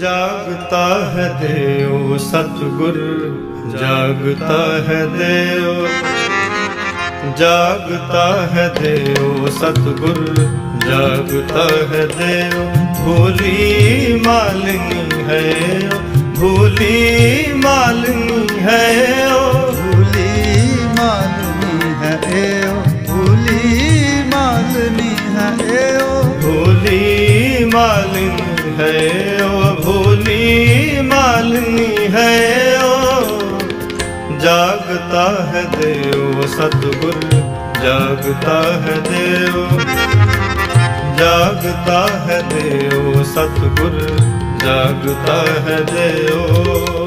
ਜਾਗਤਾ ਹੈ ਦੇਵ ਸਤਗੁਰ ਜਾਗਤਾ ਹੈ ਦੇਵ ਜਾਗਤਾ ਹੈ ਦੇਵ ਸਤਗੁਰ ਜਾਗਤਾ ਹੈ ਦੇਵ ਭੋਲੀ ਮਾਲਿਨੀ ਹੈ ਭੋਲੀ ਮਾਲਿਨੀ ਹੈ ਭੂਲੀ ਮਾਲਨੀ ਹੈ ਭੂਲੀ ਮਾਲਨੀ ਹੈ ਭੋਲੀ ਮਾਲਿਨੀ ਹੈ ਓ ਭੋਲੀ ਮਾਲਿਨੀ ਹੈ ਓ ਜਾਗਤਾ ਹੈ ਦੇਵ ਸਤਗੁਰ ਜਾਗਤਾ ਹੈ ਦੇਵ ਜਾਗਤਾ ਹੈ ਦੇਵ ਸਤਗੁਰ ਜਾਗਤਾ ਹੈ ਦੇਵ